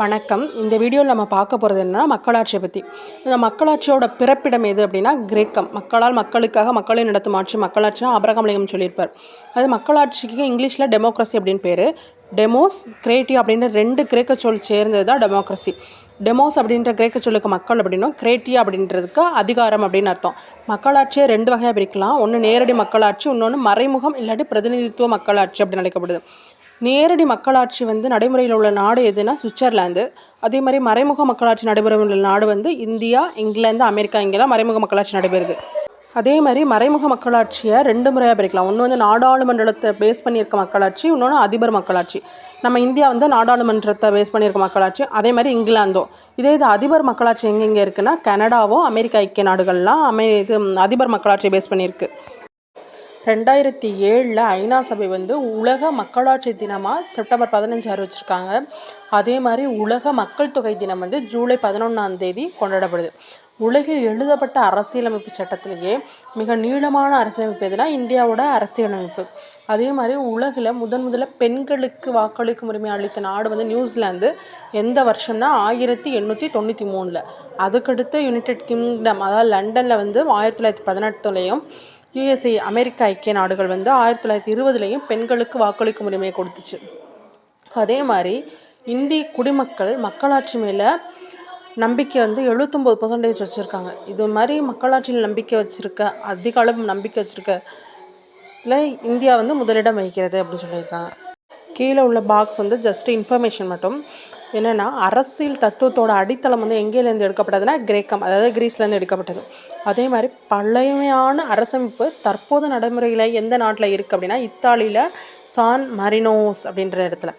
வணக்கம். இந்த வீடியோவில் நம்ம பார்க்க போகிறது என்னன்னா மக்களாட்சியை பற்றி இந்த மக்களாட்சியோட பிறப்பிடம் எது அப்படின்னா கிரேக்கம். மக்களால் மக்களுக்காக மக்களை நடத்தும் ஆட்சி மக்களாட்சினா அபரகாமலிங்கம் சொல்லியிருப்பார். அது மக்களாட்சிக்கு இங்கிலீஷில் டெமோக்ரஸி அப்படின்னு பேர். டெமோஸ் கிரேட்டி அப்படின்னு ரெண்டு கிரேக்க சொல் சேர்ந்தது தான் டெமோக்ரஸி. டெமோஸ் அப்படின்ற கிரேக்க சொல்லுக்கு மக்கள் அப்படின்னும் கிரேட்டியா அப்படின்றதுக்கு அதிகாரம் அப்படின்னு அர்த்தம். மக்களாட்சியை ரெண்டு வகையாக பிரிக்கலாம். ஒன்று நேரடி மக்களாட்சி இன்னொன்று மறைமுகம் இல்லாட்டி பிரதிநிதித்துவ மக்களாட்சி அப்படின்னு அழைக்கப்படுது. நேரடி மக்களாட்சி வந்து நடைமுறையில் உள்ள நாடு எதுனா சுவிட்சர்லாந்து. அதே மாதிரி மறைமுக மக்களாட்சி நடைமுறையில் உள்ள நாடு வந்து இந்தியா இங்கிலாந்து அமெரிக்கா இங்கெல்லாம் மறைமுக மக்களாட்சி நடைபெறுது. அதே மாதிரி மறைமுக மக்களாட்சியை ரெண்டு முறையாக பிரிக்கலாம். ஒன்று வந்து நாடாளுமன்றத்தை பேஸ் பண்ணியிருக்க மக்களாட்சி இன்னொன்று அதிபர் மக்களாட்சி. நம்ம இந்தியா வந்து நாடாளுமன்றத்தை பேஸ் பண்ணியிருக்க மக்களாட்சி அதே மாதிரி இங்கிலாந்தோ. இதே இது அதிபர் மக்களாட்சி எங்கெங்கே இருக்குன்னா கனடாவோ அமெரிக்கா ஐக்கிய நாடுகள்லாம் அமெ இது அதிபர் மக்களாட்சியை பேஸ் பண்ணியிருக்கு. ரெண்டாயிரத்தி ஏழில் ஐநா சபை வந்து உலக மக்களாட்சி தினமாக செப்டம்பர் பதினஞ்சு அறிவிச்சிருக்காங்க. அதே மாதிரி உலக மக்கள் தொகை தினம் வந்து ஜூலை பதினொன்றாம் தேதி கொண்டாடப்படுது. உலகில் எழுதப்பட்ட அரசியலமைப்பு சட்டத்திலேயே மிக நீளமான அரசியலமைப்பு எதுனா இந்தியாவோட அரசியலமைப்பு. அதே மாதிரி உலகில் முதன் முதல்ல பெண்களுக்கு வாக்களிக்கும் உரிமை அளித்த நாடு வந்து நியூசிலாந்து. எந்த வருஷம்னா ஆயிரத்தி எண்ணூற்றி தொண்ணூற்றி மூணில். அதுக்கடுத்து யுனைடெட் கிங்டம் அதாவது லண்டனில் வந்து ஆயிரத்தி தொள்ளாயிரத்தி பதினெட்டுலேயும் யுஎஸ்ஏ அமெரிக்க ஐக்கிய நாடுகள் வந்து ஆயிரத்தி தொள்ளாயிரத்தி இருபதுலேயும் பெண்களுக்கு வாக்களிக்கும் உரிமையை கொடுத்துச்சு. அதே மாதிரி இந்திய குடிமக்கள் மக்களாட்சி மேலே நம்பிக்கை வந்து எழுபத்தொம்போது பர்சன்டேஜ் வச்சுருக்காங்க. இது மாதிரி மக்களாட்சியில் நம்பிக்கை வச்சுருக்க அதிக அளவு நம்பிக்கை வச்சுருக்க இல்லை இந்தியா வந்து முதலிடம் வகிக்கிறது அப்படின்னு சொல்லியிருக்காங்க. கீழே உள்ள பாக்ஸ் வந்து ஜஸ்ட் இன்ஃபர்மேஷன் மட்டும். என்னென்னா அரசியல் தத்துவத்தோட அடித்தளம் வந்து எங்கேலேருந்து எடுக்கப்பட்டதுன்னா கிரேக்கம் அதாவது கிரீஸ்லேருந்து எடுக்கப்பட்டது. அதே மாதிரி பழமையான அரசமைப்பு தற்போது நடைமுறையில் எந்த நாட்டில் இருக்குது அப்படின்னா இத்தாலியில் சான் மரினோஸ் அப்படின்ற இடத்துல.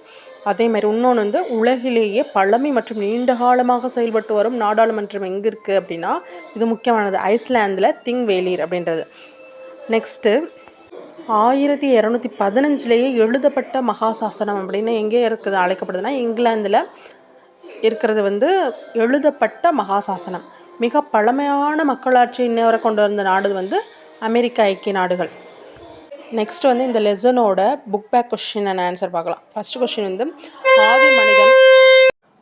அதே மாதிரி இன்னொன்று வந்து உலகிலேயே பழமை மற்றும் நீண்ட காலமாக செயல்பட்டு வரும் நாடாளுமன்றம் எங்கே இருக்குது அப்படின்னா இது முக்கியமானது ஐஸ்லாந்தில் திங் வேலீர் அப்படின்றது. நெக்ஸ்ட்டு ஆயிரத்தி இரநூத்தி பதினஞ்சுலேயே எழுதப்பட்ட மகாசாசனம் அப்படின்னு எங்கே இருக்குது அழைக்கப்படுதுன்னா இங்கிலாந்தில் இருக்கிறது வந்து எழுதப்பட்ட மகாசாசனம். மிக பழமையான மக்களாட்சி இன்ன வரை கொண்டு வந்த நாடு வந்து அமெரிக்க ஐக்கிய நாடுகள். நெக்ஸ்ட் வந்து இந்த லெசனோட book back question and answer பார்க்கலாம். ஃபர்ஸ்ட் கொஷின் வந்து ஆதி மனிதன்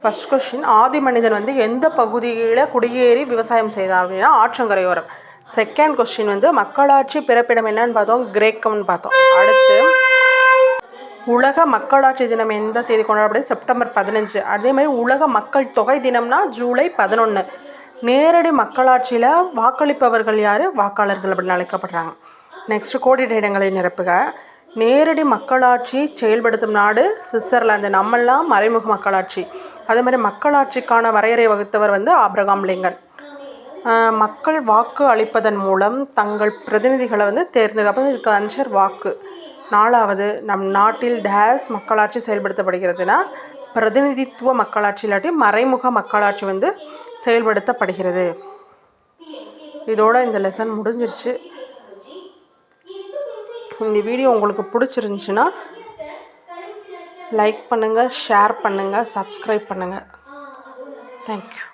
ஃபர்ஸ்ட் கொஷின் ஆதி மனிதன் வந்து எந்த பகுதியில் குடியேறி விவசாயம் செய்தார் அப்படின்னா ஆற்றங்கரையோரம். செகண்ட் கொஸ்டின் வந்து மக்களாட்சி பிறப்பிடம் என்னன்னு பார்த்தோம் கிரேக்கம்னு பார்த்தோம். அடுத்து உலக மக்களாட்சி தினம் எந்த தேதி கொண்டாடப்படுது? செப்டம்பர் பதினஞ்சு. அதே மாதிரி உலக மக்கள் தொகை தினம்னா ஜூலை பதினொன்று நேரடி மக்களாட்சியில் வாக்களிப்பவர்கள் யார்? வாக்காளர்கள் அப்படின்னு அழைக்கப்படுறாங்க. நெக்ஸ்ட் கோடிட்ட இடங்களை நிரப்புக. நேரடி மக்களாட்சி செயல்படுத்தும் நாடு சுவிட்சர்லாந்து. நம்மெல்லாம் மறைமுக மக்களாட்சி. அதே மாதிரி மக்களாட்சிக்கான வரையறை வகுத்தவர் வந்து ஆப்ரகாம் லிங்கன். மக்கள் வாக்கு அளிப்பதன் மூலம் தங்கள் பிரதிநிதிகளை வந்து தேர்ந்தெடுப்பது இதுக்கு அன்சர் வாக்கு. நாலாவது நம் நாட்டில் டேஸ் மக்களாட்சி செயல்படுத்தப்படுகிறதுனா பிரதிநிதித்துவ மக்களாட்சி இல்லாட்டி மறைமுக மக்களாட்சி வந்து செயல்படுத்தப்படுகிறது. இதோட இந்த லெசன் முடிஞ்சிருச்சு. இந்த வீடியோ உங்களுக்கு பிடிச்சிருந்துச்சின்னா லைக் பண்ணுங்கள் ஷேர் பண்ணுங்கள் சப்ஸ்கிரைப் பண்ணுங்கள் தேங்க்யூ